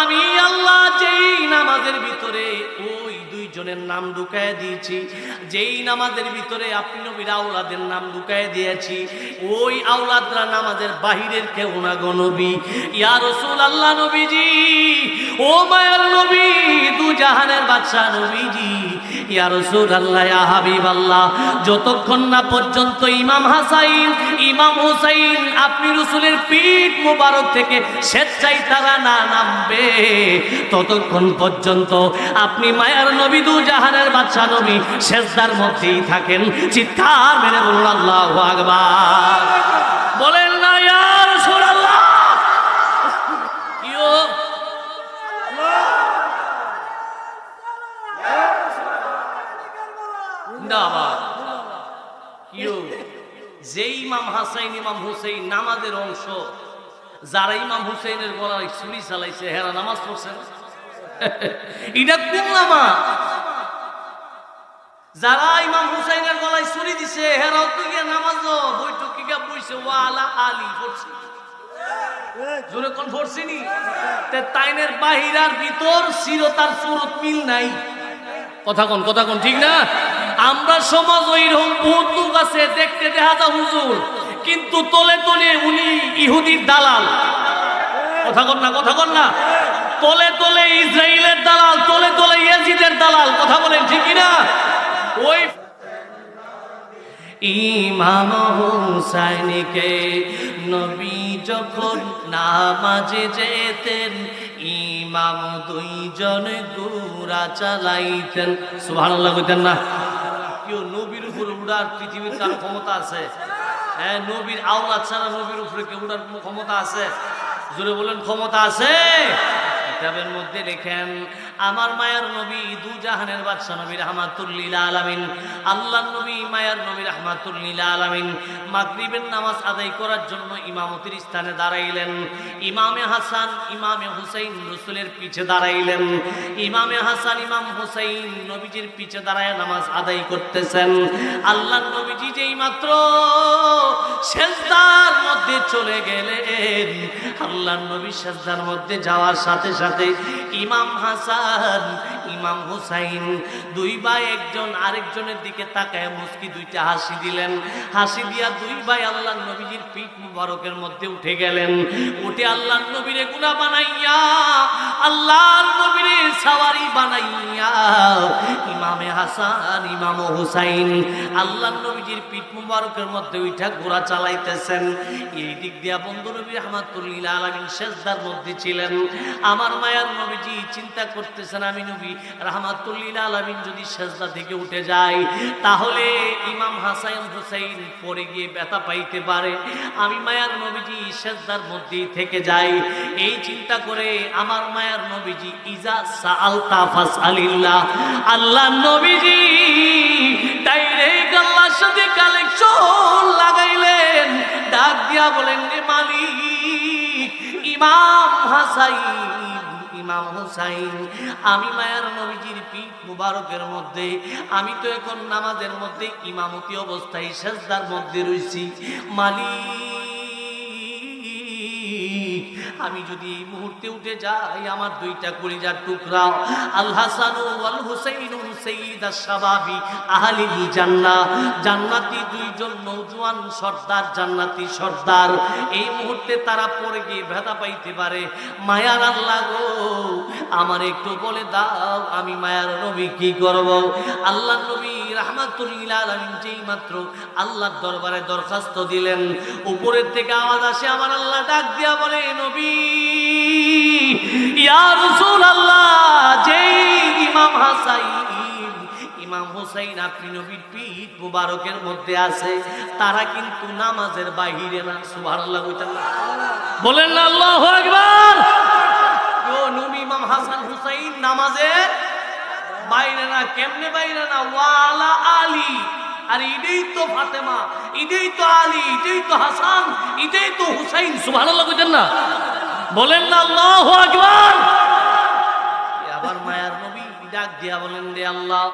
আমি আল্লাহ যেই নামাজের ভিতরে ওই দুইজনের নাম ঢুকায় দিয়েছি, যেই নামাজের ভিতরে আপনি নবীর আওলাদের নাম ঢুকায় দিয়েছি, ওই আওলাদরা নামাজের বাহিরের কেউ না গো নবী। ইয়া রসুল আল্লাহ নবীজি ও মায়ার নবী দু জাহানের বাদশা নবীজি। ইয়া রসুল আল্লাহ হাবিব আল্লাহ যতক্ষণ না পর্যন্ত ইমাম হাসাইন, ইমাম হুসাইন আপনি রসুলের পিঠ মোবারক থেকে স্বেচ্ছায় তারা না নামবে, ততক্ষণ পর্যন্ত আপনি মায়ার নবী দু জাহানের বাদশা নবী শেষদার মধ্যেই থাকেন। চিৎকার মেরে বলুন, আল্লাহ আকবার। বলেন না, ইয়া রাসূলুল্লাহ। কিও যে ইমাম হাসাইন, ইমাম হুসেইন নামাজের অংশ, যারা ইমাম হুসেইনের গলায় ছুরি চালাইছে, হেরা নামাজ পড়ছেন এটা কোন নামাজ? যারা ইমাম হুসাইনের গলায় ছুরি দিছে হেরাও তো নামাজ বৈঠক গিয়া বইছে, ওয়ালা আলী পড়ছে। তাইনের বাহিরার ভিতর সুরত মিল নাই। কথা কোন, কথা ঠিক না? আমরা সমাজ ওই রকম বহুত লোক আছে, দেখতে দেখা যা হুজুর, কিন্তু তলে তলে উনি ইহুদির দালাল। কথা কন না, কথা কন না। তলে তলে ইসরায়েলের দালাল, তলে তলে ইয়াজিদের দালাল, কথা বলেন ঠিক না ওই ইমাম হুসাইনকে নবী যখন নামাজে যেতেন, ইমাম দুইজন গুড়া চালাইতেন। সুবহানাল্লাহ কইতেন না। কেউ নবীর উপরে উড়ার পৃথিবীর কার ক্ষমতা আছে? হ্যাঁ নবীর আওলাদ ছাড়া নবীর উপরে কেউ উড়ার কোনো ক্ষমতা আছে? জোরে বলেন, ক্ষমতা আছে? কিতাবের মধ্যে লেখেন, আমার মায়ার নবী দু জাহানের বাদশা নবী রহমাতুল্লিল আলামিন। আল্লাহ নবী মায়ার নবী রহমাতুল্লিল আলামিন মাগরিবের নামাজ আদায় করার জন্য ইমামতির স্থানে দাঁড়াইলেন। ইমামে হাসান, ইমামে হুসাইন রসুলের পিছে দাঁড়াইলেন। ইমামে হাসান, ইমাম হুসাইন নবীজির পিছে দাঁড়ায় নামাজ আদায় করতেছেন। আল্লাহ নবীজি যেই মাত্র সেজদার মধ্যে চলে গেলেন। আল্লাহ নবী সেজদার মধ্যে যাওয়ার সাথে সাথে ইমাম হাসান, ইমাম হুসাইন দুই ভাই, একজন আরেকজনের দিকে তাকায় মুস্কি দুইটা হাসি দিলেন। হাসি দিয়া দুই ভাই আল্লাহ নবীজির পিঠ মুবারকের মধ্যে উঠে গেলেন। উঠে আল্লাহ নবীরে গুণা বানাইয়া, আল্লাহর নবীরে সাওয়ারি বানাইয়া ইমামে হাসান, ইমাম হুসাইন। আল্লাহ নবীজির পিঠ মুবারকের মধ্যে উঠা ঘোড়া চালাইতেছেন। এই দিক দিয়া বন্ধু নবী রহমাতুল্লিল আলমিন শেষদার মধ্যে ছিলেন। আমার মায়ার নবীজি চিন্তা করতেছেন, আমি নবী রহমাতুল্লিল আলমিন যদি শেষদা থেকে উঠে যায় তাহলে ইমাম হাসাইন হুসাইন পরে গিয়ে ব্যথা পাইতে পারে। আমি মায়ার নবীজি শেষদার মধ্যেই থেকে যাই। এই চিন্তা করে আমার মায়ার নবীজি, ইজা ফাসআলিল্লাহ। আল্লাহ আল্লাহর সাথে কালেকশন লাগাইলেন। ডাক দিয়া বলেন রে মালিক, ইমাম হাসাইন, ইমাম আমি মায়ার নবীজির পিঠ মুবারকের মধ্যে, আমি তো এখন নামাজের মধ্যে ইমামতি অবস্থায় সেজদার মধ্যে রয়েছি মালিক আমি যদি এই মুহূর্তে উঠে যাই, আমার দুইটা কলিজার টুকরা, আল ওয়াল হুসাইন সাইয়্যিদা শাবাবি আহলিল জান্নাহ, জান্নাতি দুইজন নওজোয়ান সর্দার, জান্নাতি সর্দার। এই মুহূর্তে তারা পড়ে গিয়ে ব্যথা পাইতে পারে। মায়ার আল্লাহ গো, আমার একটু বলে দাও, আমি মায়ার নবী কি করব? আল্লাহ নবী আলামিন যেই মাত্র আল্লাহর দরবারে দরখাস্ত দিলেন, উপরের থেকে আওয়াজ আসে, আমার আল্লাহ ডাক দিয়া বলে, নবী, ইয়া রাসূলুল্লাহ, যেই ইমাম হাসাইন, ইমাম হুসাইন আপনি নবীর পিঠ মুবারকের মধ্যে আছে, তারা কিন্তু নামাজের বাহিরে না কইতেন বলেন আল্লাহু আকবার! ও নবী, ইমাম হাসান হুসাইন নামাজের বাইরে না, কেমনে বাইরে না? ওয়ালা আলী। আর ইদেই তো ফাতেমা ইদেই তো আলী ইদেই তো হাসান ইদেই তো হুসাইন। সুবহানাল্লাহ কইতেন না। বলেন না, আল্লাহু আকবার। আবার মায়ার নবী ডাক দিয়া বলেন রে আল্লাহ।